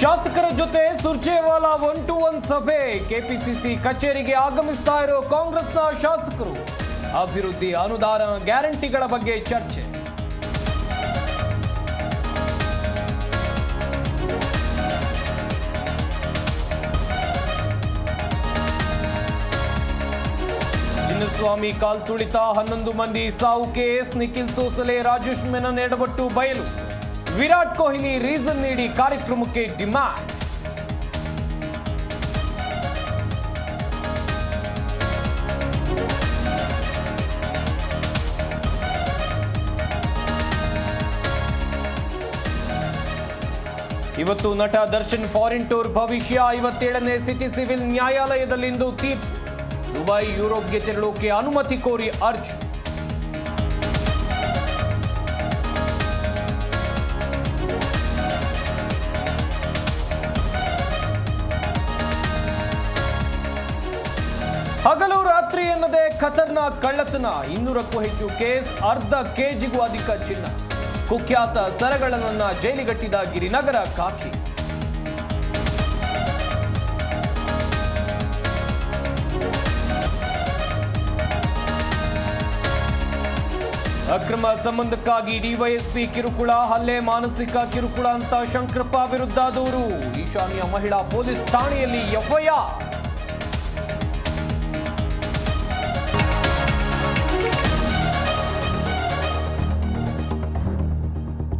ಶಾಸಕರ ಜೊತೆ Surjewala one to one ಸಭೆ. ಕೆಪಿಸಿಸಿ ಕಚೇರಿಗೆ ಆಗಮಿಸ್ತಾ ಇರೋ ಕಾಂಗ್ರೆಸ್ನ ಶಾಸಕರು ಅಭಿವೃದ್ಧಿ ಅನುದಾನ ಗ್ಯಾರಂಟಿಗಳ ಬಗ್ಗೆ ಚರ್ಚೆ. ಚಿನ್ನಸ್ವಾಮಿ ಕಾಲ್ ತುಳಿತ ಹನ್ನೊಂದು ಮಂದಿ ಸಾವು ಕೆಎಸ್ ನಿಖಿಲ್ ಸೋಸಲೆ ರಾಜೇಶ್ ಮೆನನ್ ಎಡಬಟ್ಟು ಬಯಲು. ವಿರಾಟ್ ಕೊಹ್ಲಿ ರೀಸನ್ ನೀಡಿ ಕಾರ್ಯಕ್ರಮಕ್ಕೆ ಡಿಮ್ಯಾಂಡ್. ಇವತ್ತು ನಟ ದರ್ಶನ್ ಫಾರಿನ್ ಟೂರ್ ಭವಿಷ್ಯ. ಐವತ್ತೇಳನೇ ಸಿಟಿ ಸಿವಿಲ್ ನ್ಯಾಯಾಲಯದಲ್ಲಿಂದು ತೀರ್ಪು. ದುಬೈ, ಯುರೋಪ್ಗೆ ತೆರಳೋಕೆ ಅನುಮತಿ ಕೋರಿ ಅರ್ಜಿ. ಹಗಲು ರಾತ್ರಿ ಎನ್ನದೆ ಖತರ್ನಾಕ್ ಕಳ್ಳತನ. ಇನ್ನೂರಕ್ಕೂ ಹೆಚ್ಚು ಕೇಸ್, ಅರ್ಧ ಕೆಜಿಗೂ ಅಧಿಕ ಚಿನ್ನ. ಕುಖ್ಯಾತ ಸರಗಳನ್ನ ಜೈಲಿಗಟ್ಟಿದ ಗಿರಿನಗರ ಕಾಕಿ. ಅಕ್ರಮ ಸಂಬಂಧಕ್ಕಾಗಿ ಡಿವೈಎಸ್ಪಿ ಕಿರುಕುಳ, ಹಲ್ಲೆ, ಮಾನಸಿಕ ಕಿರುಕುಳ ಅಂತ ಶಂಕರಪ್ಪ ವಿರುದ್ಧ ದೂರು. ಈಶಾನ್ಯ ಮಹಿಳಾ ಪೊಲೀಸ್ ಠಾಣೆಯಲ್ಲಿ ಎಫ್ಐಆರ್.